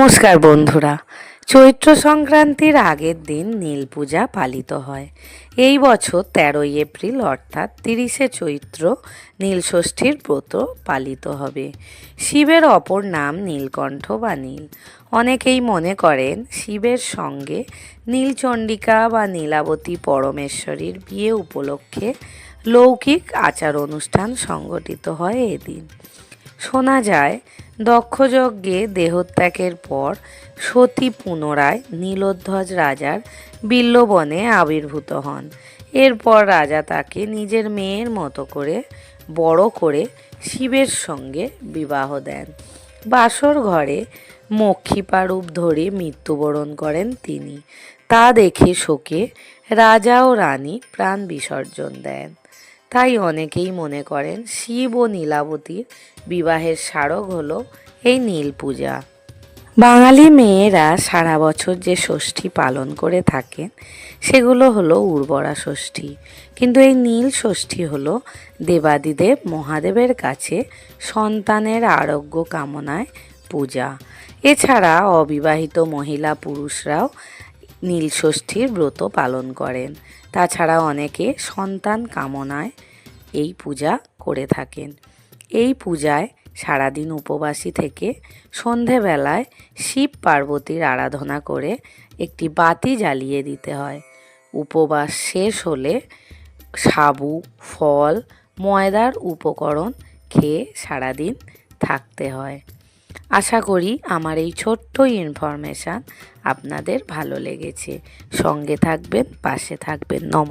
নমস্কার বন্ধুরা। চৈত্র সংক্রান্তির আগের দিন নীল পূজা পালিত হয়। এই বছর তেরোই এপ্রিল অর্থাৎ তিরিশে চৈত্র নীলষষ্ঠীর ব্রত পালিত হবে। শিবের অপর নাম নীলকণ্ঠ বা নীল। অনেকেই মনে করেন শিবের সঙ্গে নীলচণ্ডিকা বা নীলাবতী পরমেশ্বরীর বিয়ে উপলক্ষে লৌকিক আচার অনুষ্ঠান সংগঠিত হয় এদিন। শোনা যায়, দক্ষযজ্ঞে দেহত্যাগের পর সতী পুনরায় নীলোধ্বজ রাজার বিল্লবনে আবির্ভূত হন। এরপর রাজা তাকে নিজের মেয়ের মতো করে, বড় করে শিবের সঙ্গে বিবাহ দেন। বাসর ঘরে মক্ষিপা রূপ ধরে মৃত্যুবরণ করেন তিনি। তা দেখে শোকে রাজা ও রানী প্রাণ বিসর্জন দেন। তাই অনেকেই মনে করেন শিব ও নীলাবতীর বিবাহের স্মারক হলো এই নীল পূজা। বাঙালি মেয়েরা সারা বছর যে ষষ্ঠী পালন করে থাকেন, সেগুলো হলো উর্বরা ষষ্ঠী। কিন্তু এই নীল ষষ্ঠী হলো দেবাদিদেব মহাদেবের কাছে সন্তানের আরোগ্য কামনায় পূজা। এছাড়া অবিবাহিত মহিলা পুরুষরাও নীল ষষ্ঠীর ব্রত পালন করেন। তাছাড়া অনেকে সন্তান কামনায় এই পূজা করে থাকেন। এই পূজায় সারাদিন উপবাসী থেকে সন্ধেবেলায় শিব পার্বতীর আরাধনা করে একটি বাতি জ্বালিয়ে দিতে হয়। উপবাস শেষ হলে সাবু, ফল, ময়দার উপকরণ খেয়ে সারাদিন থাকতে হয়। আশা করি আমার এই ছোট্ট ইনফরমেশান আপনাদের ভালো লেগেছে। সঙ্গে থাকবেন পাশে থাকবেন। নম